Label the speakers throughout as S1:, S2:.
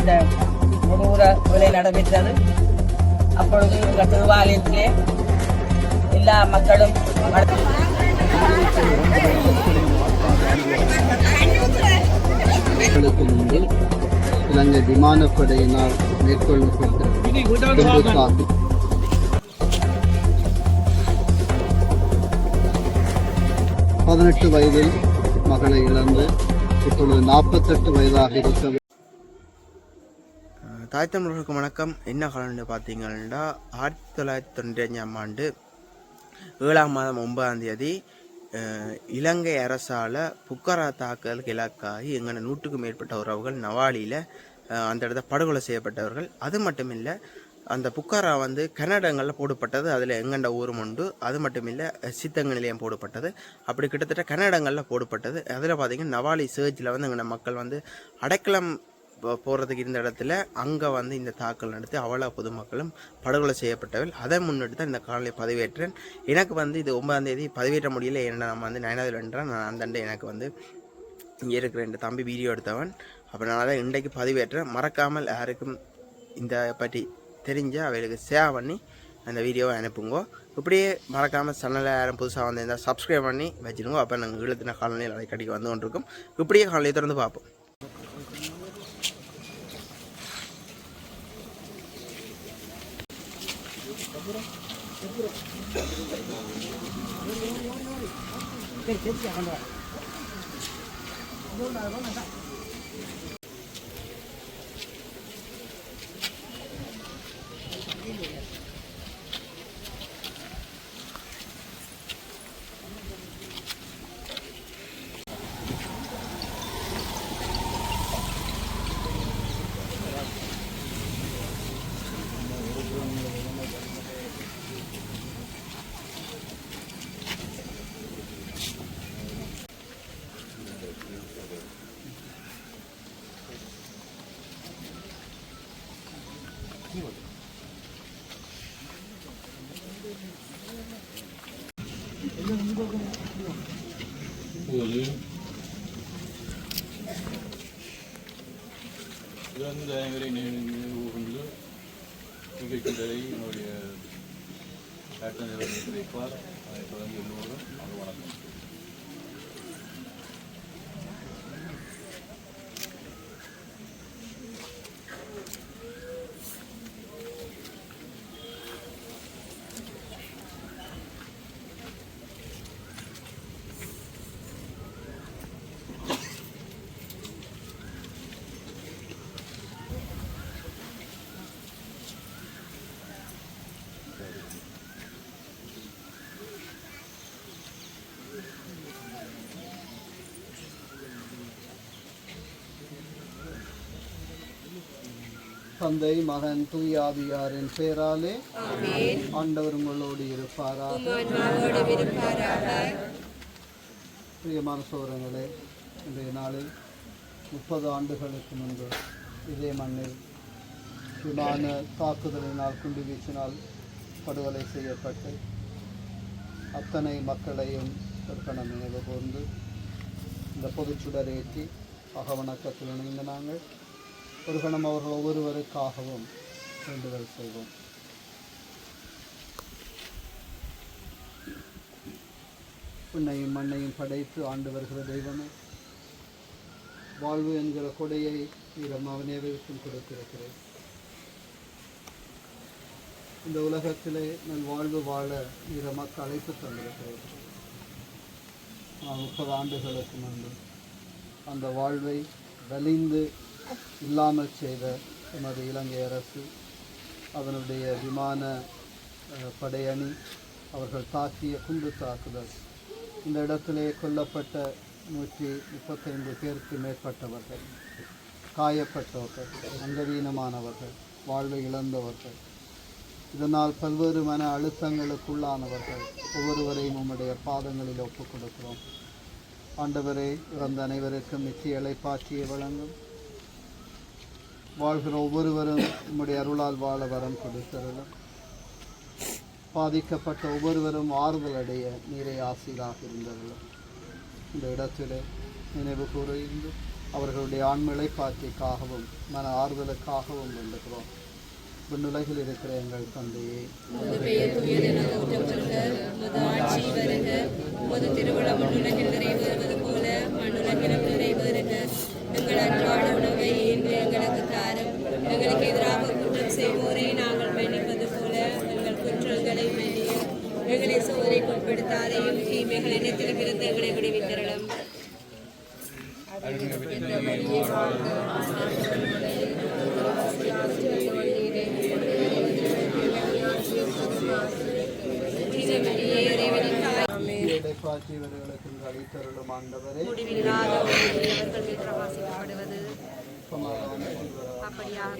S1: இந்த முடூர கொலை நடைபெற்றது அப்பொழுது எங்கள் திருவாலயத்திலே எல்லா மக்களும்
S2: இலங்கை விமானப்படையினால் மேற்கொள்ளப்பட்ட பதினெட்டு வயதில் மகளை இழந்து இப்பொழுது நாற்பத்தெட்டு வயதாக இருக்க
S3: தாய் தமிழர்களுக்கு வணக்கம். என்ன காலம்னு பார்த்தீங்கன்னா ஆயிரத்தி தொள்ளாயிரத்தி தொண்ணூற்றி அஞ்சாம் ஆண்டு ஏழாம் மாதம் ஒன்பதாம் தேதி அஹ், இலங்கை அரசால் புக்கரா தாக்குதலுக்கு இலக்காகி எங்கன நூற்றுக்கும் மேற்பட்ட உறவுகள் நவாலியில் அந்த இடத்த படுகொலை செய்யப்பட்டவர்கள். அது மட்டும் இல்லை அந்த புக்காரா வந்து கன்னடங்களில் போடப்பட்டது. அதில் எங்கண்ட ஊரும் உண்டு. அது மட்டும் இல்லை சித்தங்க நிலையம் போடப்பட்டது. அப்படி கிட்டத்தட்ட கன்னடங்களில் போடப்பட்டது. அதில் பார்த்திங்கன்னா நவாலி சேர்ஜில் வந்து எங்கள் மக்கள் வந்து அடைக்கலம் போ- இருந்த இடத்துல அங்கே வந்து இந்த தாக்கல் நடத்தி அவ்வளோ பொதுமக்களும் படுகொலை செய்யப்பட்டவர்கள். அதை முன்னிட்டு தான் இந்த காலநிலை பதிவேற்றேன். எனக்கு வந்து இது ஒன்பதாம் தேதி பதிவேற்ற முடியல. என்ன நம்ம வந்து நயனாதில் என்றால் நான் அந்தண்டை எனக்கு வந்து இங்கே இருக்கிற ரெண்டு தம்பி வீடியோ எடுத்தவன். அப்போ நான் அதை இன்றைக்கு பதிவேற்றேன். மறக்காமல் யாருக்கும் இந்த பற்றி தெரிஞ்ச அவைகளுக்கு சேவ் பண்ணி அந்த வீடியோவை அனுப்புங்க. இப்படியே மறக்காமல் சேனலில் யாரும் புதுசாக வந்திருந்தால் சப்ஸ்கிரைப் பண்ணி வச்சுருங்க அப்போ நாங்கள் இழுத்தின காலநிலை அடிக்கடிக்கு வந்து கொண்டிருக்கோம். இப்படியே காலையை திறந்து பார்ப்போம்.
S4: இறந்த அனைவரை நினைவு கூர்ந்து நிகழ்ச்சிகளை என்னுடைய பேட்டன் நிலையத்தில் வைப்பார். அதை தொடர்ந்து எல்லோரும் அது வணக்கம்
S2: தந்தை மகன் தூயாவியாரின் பேராலே ஆண்டவர் உங்களோடு இருப்பாராக. பிரியமான சோதரங்களே இன்றைய நாளில் முப்பது ஆண்டுகளுக்கு முன்பு இதே மண்ணில் விமான தாக்குதலினால் குண்டு வீச்சினால் படுகொலை செய்யப்பட்டு அத்தனை மக்களையும் கற்பனை கூர்ந்து இந்த பொதுச்சுடரேற்றி அகவணக்கத்தில் இணைந்த நாங்கள் ஒரு கணம் அவர்கள் ஒவ்வொருவருக்காகவும் வேண்டுதல் செய்வோம். உன்னையும் மண்ணையும் படைத்து ஆண்டு வருகிற தெய்வமே வாழ்வு என்கிற கொடையை நீரம் அவனேவிற்கும் கொடுத்திருக்கிறேன். இந்த உலகத்திலே நான் வாழ்வு வாழ நீர மக்கள் அழைத்து தந்திருக்கிறேன். நான் முப்பது ஆண்டுகளுக்கு முன்பு அந்த வாழ்வை வலிந்து இல்லாமல் செய்த எமது இலங்கை அரசு அதனுடைய விமான படையணி அவர்கள் தாக்கிய குண்டு தாக்குதல் இந்த இடத்திலே கொல்லப்பட்ட நூற்றி முப்பத்தைந்து பேருக்கு மேற்பட்டவர்கள் காயப்பட்டவர்கள் அங்கவீனமானவர்கள் வாழ்வை இழந்தவர்கள் இதனால் பல்வேறு மன அழுத்தங்களுக்குள்ளானவர்கள் ஒவ்வொருவரையும் உம்முடைய பாதங்களில் ஒப்புக் கொடுக்கிறோம் ஆண்டவரே இறந்த அனைவருக்கும் நிச்சய இலைப்பாற்றியை வழங்கும். வாழ்கிற ஒவ்வொருவரும் உம்முடைய அருளால் வாழ வரம் கொடுக்கிறதும். பாதிக்கப்பட்ட ஒவ்வொருவரும் ஆறுதல் அடைய நீரை ஆசீராக இருந்தவர்களும். இந்த இடத்திலே நினைவு கூறுகின்ற அவர்களுடைய ஆண்மிளைப்பாற்றிக்காகவும் மன ஆறுதலுக்காகவும் வேண்டுகிறோம் விண்ணுலகில் இருக்கிற எங்கள் தந்தையே
S5: திருவிழா வருக. நிறைவேறுவது போல மண்ணுலகிலும் நிறைவேறுக எங்கள் அன்றாட உணவை இன்று எங்களுக்கு தாரும். எங்களுக்கு எதிராக குற்றம் செய்வோரை நாங்கள் மன்னிப்பது போல எங்கள் குற்றங்களை மன்னியும். எங்களை சோதனைக்கு உட்படுத்தாதையும் தீமைகள் இனத்திலிருந்து எங்களை விடுவித்திரளும். இறைவனின் தாய்.
S2: பாற்றியவர்களுக்கு அளித்தருளும் ஆண்டவரே
S5: முடிவில்லாத அப்படியாக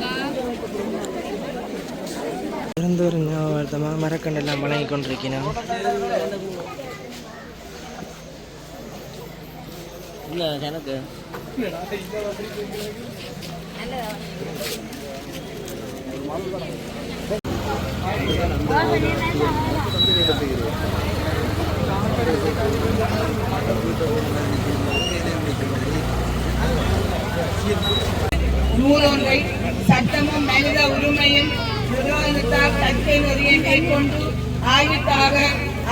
S5: கிடவது
S3: இருந்து ஒரு ஞாபகமாக மரக்கண்டெல்லாம் வழங்கி கொண்டிருக்கிறோம் இல்லை எனக்கு?
S1: நூறொன்றை சட்டமும் மனித உரிமையும் நிர்வாகத்தால் கற்கை நெறியை கைக்கொண்டு ஆய்வுக்காக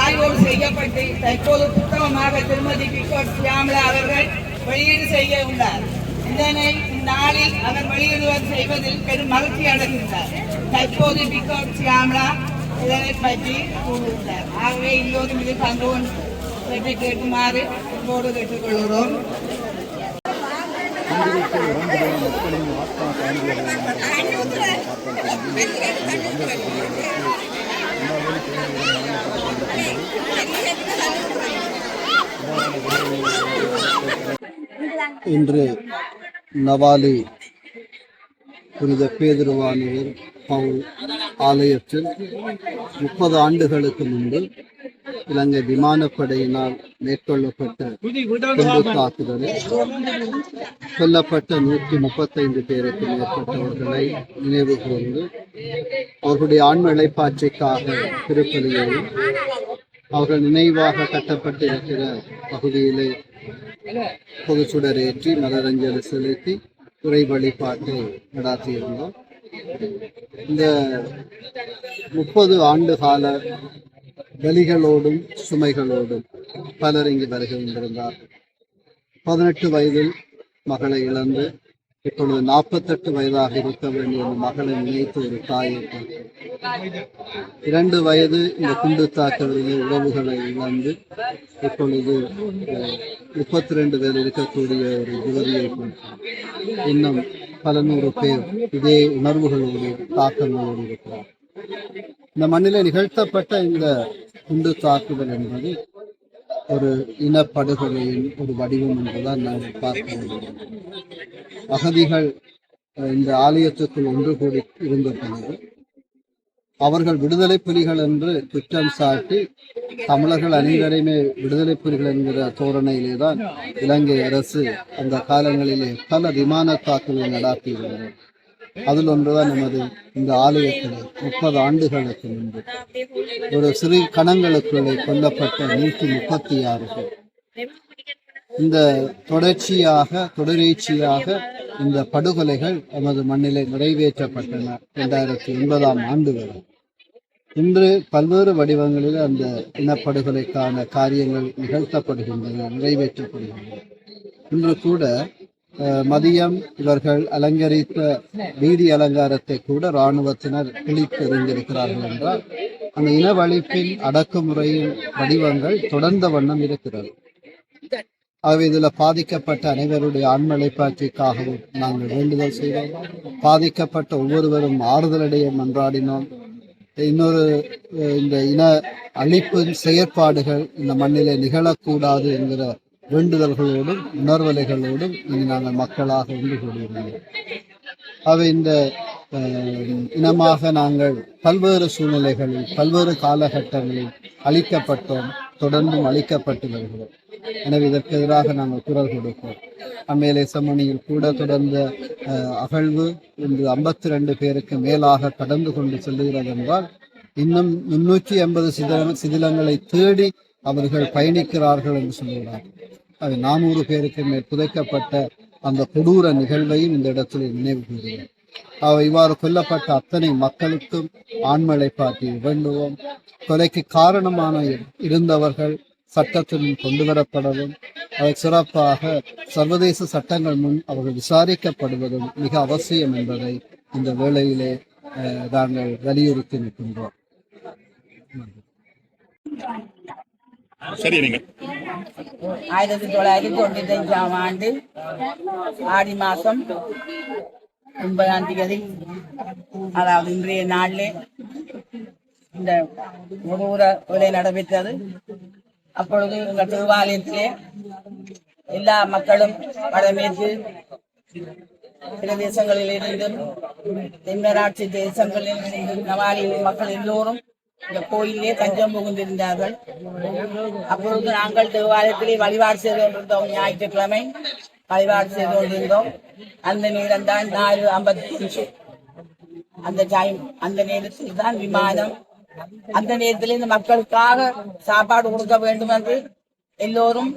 S1: ஆய்வோடு செய்யப்பட்டு தற்போது புத்தகமாக திருமதி கிஷோர் சியாமலா அவர்கள் வெளியீடு செய்ய உள்ளார். இதனை இந்நாளில் அவர் வெளியிடுவது செய்வதில் பெரும் மகிழ்ச்சி அடைகின்றார் தற்போது பிகோட் சியாமலா இதனை பற்றி கூறுகிறார் ஆகவே எல்லோரும் இது பங்கு கொண்டு கேட்குமாறு
S2: இன்று நவாலி புனித பேதுருவானவர் பவுல் ஆலயத்தில் முப்பது ஆண்டுகளுக்கு முன்பு இலங்கை விமானப்படையினால் மேற்கொள்ளப்பட்ட குண்டு தாக்குதலில் கொல்லப்பட்ட நூற்றி முப்பத்தைந்து பேருக்கு மேற்பட்டவர்களை நினைவு கூர்ந்து அவர்களுடைய ஆன்ம இழைப்பாட்சிக்காக திருப்பலியையும் அவர்கள் நினைவாக கட்டப்பட்டிருக்கிற பகுதியிலே பொதுச்சுடர் ஏற்றி மலரஞ்சலி செலுத்தி இறை வழிபாட்டை நடாத்தியிருந்தோம் இந்த முப்பது ஆண்டு கால வலிகளோடும் சுமைகளோடும் பலர் இங்கு வருகின்றிருந்தார். பதினெட்டு வயதில் மகளை இழந்து இப்பொழுது நாற்பத்தெட்டு வயதாக இருக்க வேண்டிய அந்த மகளை நினைத்து ஒரு தாயை இரண்டு வயது இந்த குண்டு தாக்குதலில் உறவுகளை இழந்து இப்பொழுது முப்பத்தி ரெண்டு பேர் இருக்கக்கூடிய ஒரு யுவதியை இன்னும் பல நூறு பேர் இதே உணர்வுகளோடு தாக்கங்களோடு இருக்கிறார் இந்த மண்ணிலே நிகழ்த்தப்பட்ட இந்த குண்டு தாக்குதல் என்பது ஒரு இனப்படுகொலையின் ஒரு வடிவம் என்றுதான் நாங்கள் பார்க்க முடியும் அகதிகள் இந்த ஆலயத்துக்குள் ஒன்று கூடி இருந்த அவர்கள் விடுதலை புலிகள் என்று குற்றம் சாட்டி தமிழர்கள் அனைவரையுமே விடுதலை புலிகள் என்கிற தோரணையிலே தான் இலங்கை அரசு அந்த காலங்களிலே பல விமான தாக்குதல் நடத்தியிருந்தது அதில் ஒன்றுதான் நமது இந்த ஆலயத்தில் முப்பது ஆண்டுகளுக்கு முன்பு. ஒரு சிறு கணங்களுக்குள்ளே கொல்லப்பட்ட நூற்றி முப்பத்தி ஆறு பேர். இந்த தொடர்ச்சியாக தொடரீச்சியாக இந்த படுகொலைகள் நமது மண்ணிலே நிறைவேற்றப்பட்டன இரண்டாயிரத்தி ஒன்பதாம் ஆண்டு வரை. இன்று பல்வேறு வடிவங்களில் அந்த இனப்படுகொலைக்கான காரியங்கள் நிகழ்த்தப்படுகின்றன நிறைவேற்றப்படுகின்றன. இன்று கூட மதியம் இவர்கள் அலங்கரித்த வீதி அலங்காரத்தை கூட இராணுவத்தினர் கிழித்து எறிந்திருக்கிறார்கள் என்றால் அந்த இனவழிப்பின் அடக்குமுறையின் வடிவங்கள் தொடர்ந்த வண்ணம் இருக்கிறது. ஆகவே இதில் பாதிக்கப்பட்ட அனைவருடைய ஆண்மலைப்பாட்சிக்காகவும் நாங்கள் வேண்டுதல் செய்தோம். பாதிக்கப்பட்ட ஒவ்வொருவரும் ஆறுதலடைய மன்றாடினோம். இன்னொரு இந்த இன அழிப்பின் செயற்பாடுகள் இந்த மண்ணிலே நிகழக்கூடாது என்கிற வேண்டுதல்களோடும் உணர்வலைகளோடும் இங்கு நாங்கள் மக்களாக ஒன்று கூடியிருந்தோம் அவை இந்த இனமாக நாங்கள் பல்வேறு சூழ்நிலைகளில் பல்வேறு காலகட்டங்களில் அழிக்கப்பட்டோம் தொடர்ந்தும் அழிக்கப்பட்டு வருகிறோம். எனவே இதற்கு எதிராக நாங்கள் குரல் கொடுப்போம். அம்மேலை சமணியில் கூட தொடர்ந்த அஹ், அகழ்வு இன்று ஐம்பத்தி ரெண்டு பேருக்கு மேலாக கடந்து கொண்டு செல்லுகிறது என்றால் இன்னும் முன்னூற்றி எண்பது சிதில சிதிலங்களை தேடி அவர்கள் பயணிக்கிறார்கள் என்று சொல்கிறார். அது நானூறு பேருக்கு மேல் புதைக்கப்பட்ட அந்த கொடூர நிகழ்வையும் இந்த இடத்தில் நினைவு கூறுகிறோம் அவை இவ்வாறு கொல்லப்பட்ட அத்தனை மக்களுக்கும் ஆண்மலை பாட்டி வேண்டுவோம் கொலைக்கு காரணமான இருந்தவர்கள் சட்டத்தின் கொண்டு வரப்படவும் அதை சிறப்பாக சர்வதேச சட்டங்கள் முன் அவர்கள் விசாரிக்கப்படுவதும் மிக அவசியம் என்பதை இந்த வேளையிலே அஹ், நாங்கள் வலியுறுத்தி நிற்கின்றோம்.
S6: சரி நீங்க.
S1: ஆயிரத்தி தொள்ளாயிரத்தி தொண்ணூத்தி அஞ்சாம் ஆண்டு ஆடி மாசம் ஒன்பதாம் தேதி அதாவது இன்றைய நாளில் இந்த கொடூர கொலை நடைபெற்றது. அப்பொழுது எங்கள் திருவாலயத்திலே எல்லா மக்களும் வடமேற்கு பிரதேசங்களில் இருந்தும் தென்மராட்சி தேசங்களில் இருந்தும் நவாலி மக்கள் எல்லோரும் இந்த கோயிலே தஞ்சம் புகுந்திருந்தார்கள் அப்பொழுது நாங்கள் தேவாலயத்திலே வழிபாடு செய்து கொண்டிருந்தோம். ஞாயிற்றுக்கிழமை வழிபாடு செய்து கொண்டிருந்தோம். அந்த நேரம் தான் நாலு ஐம்பத்தி அஞ்சு அந்த டைம் அந்த நேரத்தில் தான் விமானம். அந்த நேரத்தில் இந்த மக்களுக்காக சாப்பாடு கொடுக்க வேண்டும் என்று எல்லோரும்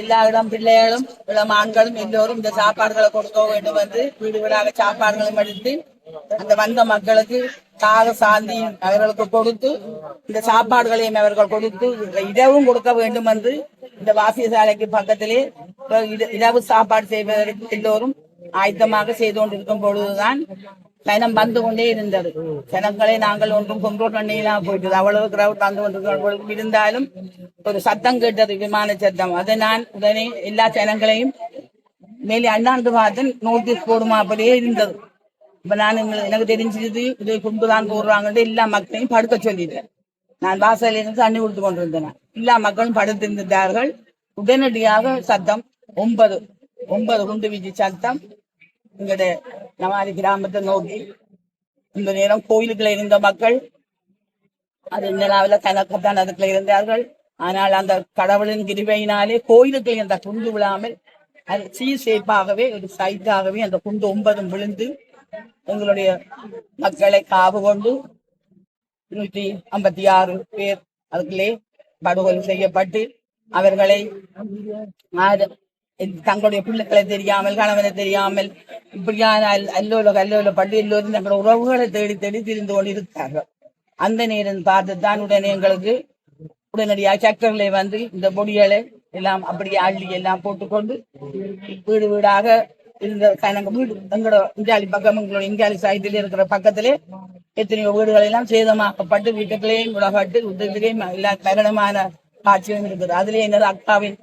S1: எல்லா இடம் பிள்ளைகளும் இளம் ஆண்களும் எல்லோரும் இந்த சாப்பாடுகளை கொடுக்க வேண்டும் என்று வீடு வீடாக சாப்பாடுகளும் எடுத்து அந்த வந்த மக்களுக்கு தாக சாந்தி அவர்களுக்கு கொடுத்து இந்த சாப்பாடுகளையும் அவர்கள் கொடுத்து இரவும் கொடுக்க வேண்டும் என்று இந்த வாசிய சாலைக்கு பக்கத்திலே இரவு சாப்பாடு செய்வதற்கு எல்லோரும் ஆயத்தமாக செய்து கொண்டிருக்கும் பொழுதுதான் பயணம் வந்து கொண்டே இருந்தது. ஜனங்களை நாங்கள் ஒன்றும் கண்ட்ரோல் பண்ணிலாம் போயிட்டு அவ்வளவு கிரௌட் வந்து கொண்டிருக்க இருந்தாலும் ஒரு சத்தம் கேட்டது விமான சத்தம். அதை நான் உடனே எல்லா ஜனங்களையும் மேலே அண்ணாந்து பார்த்து நோட்டீஸ் போடுமா அப்படியே இருந்தது. இப்ப நான் எனக்கு தெரிஞ்சது இது குண்டுதான் போடுறாங்கன்னு எல்லா மக்களையும் படுக்க சொல்லிட்டேன். நான் வாசலில் இருந்து தண்ணி கொடுத்து கொண்டிருந்தேன். எல்லா மக்களும் படுத்திருந்தார்கள். உடனடியாக சத்தம் ஒன்பது ஒன்பது குண்டு வீச்சு சத்தம். எங்களுடைய நவாரி கிராமத்தை நோக்கி இந்த நேரம் கோயிலுக்குள்ள இருந்த மக்கள் அது நிலாவில் கணக்கத்தான் அதுக்குள்ள இருந்தார்கள். ஆனால் அந்த கடவுளின் கிருபையினாலே கோயிலுக்கு அந்த குண்டு விழாமல் அது சீர் சேப்பாகவே ஒரு சைட்டாகவே அந்த குண்டு ஒன்பதும் விழுந்து எங்களுடைய மக்களை காவு கொண்டு நூற்றி ஐம்பத்தி ஆறு பேர் அதுக்குள்ளே படுகொலை செய்யப்பட்டு அவர்களை தங்களுடைய பிள்ளைகளை தெரியாமல் கணவனை தெரியாமல் இப்படியான அல்லோல கல்லோல பள்ளி எல்லோரும் தங்களுடைய உறவுகளை தேடி தேடி திரிந்து கொண்டிருக்கிறார்கள். அந்த நேரம் பார்த்து தான் உடனே எங்களுக்கு உடனடியாக சக்கரங்களை வந்து இந்த பொடிகளை எல்லாம் அப்படியே அள்ளி எல்லாம் போட்டுக்கொண்டு வீடு வீடாக இந்த நாங்க வீடு எங்களோட இந்தியாலி பக்கம் எங்களோட இந்தியாலி சாயத்தில் இருக்கிற பக்கத்திலே எத்தனையோ வீடுகள் எல்லாம் சேதமாக்கப்பட்டு வீட்டுக்குள்ளேயும் உலகட்டு வீட்டுக்குள்ளேயும் எல்லா தகனமான காட்சியும் இருக்குது. அதுல எனது அக்காவின்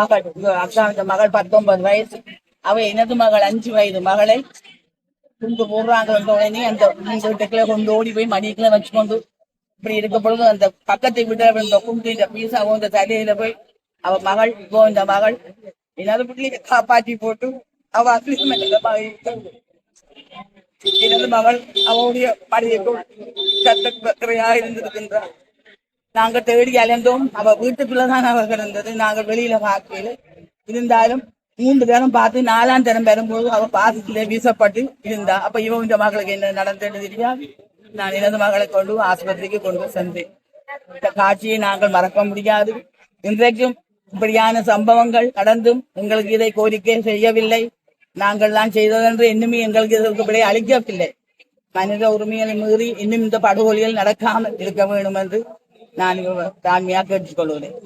S1: மகள் அக்காவின் மகள் பத்தொன்பது வயசு. அவ எனது மகள் அஞ்சு வயது. மகளை துண்டு போடுறாங்க உடனே அந்த வீட்டுக்குள்ள கொண்டு ஓடி போய் மடிக்குள்ள வச்சுக்கொண்டு இப்படி இருக்க பொழுது அந்த பக்கத்தை விட்டு இந்த குண்டு இந்த பீசா இந்த தலையில போய் அவ மகள் இப்போ இந்த மகள் என்னது பிள்ளையை காப்பாற்றி போட்டு அவ அக்ரிமெண்ட் எனது மகள் அவளுடைய மடியைக்குள் கத்தக்கரையாக இருந்திருக்கின்றார் நாங்க தேடி அலைந்தோம் அவ வீட்டுக்குள்ளதான் அவ கிடந்தது நாங்கள் வெளியில பார்க்கல இருந்தாலும் மூன்று தரம் பார்த்து நாலாம் தரம் வரும்போது அவ பாசத்துல வீசப்பட்டு இருந்தா அப்ப இவன் இந்த மகளுக்கு என்ன நடந்தது தெரியாது நான் எனது மகளை கொண்டு ஆஸ்பத்திரிக்கு கொண்டு சென்றேன் இந்த காட்சியை நாங்கள் மறக்க முடியாது இன்றைக்கும் இப்படியான சம்பவங்கள் நடந்தும் எங்களுக்கு இதை கோரிக்கை செய்யவில்லை நாங்கள் தான் செய்ததென்று இன்னுமே எங்களுக்கு இதற்கு விடை அளிக்கவில்லை. மனித உரிமையை மீறி இன்னும் இந்த படுகொலிகள் நடக்காமல் இருக்க வேண்டும் என்று நான் தாழ்மையாக கேட்டுக்கொள்கிறேன்.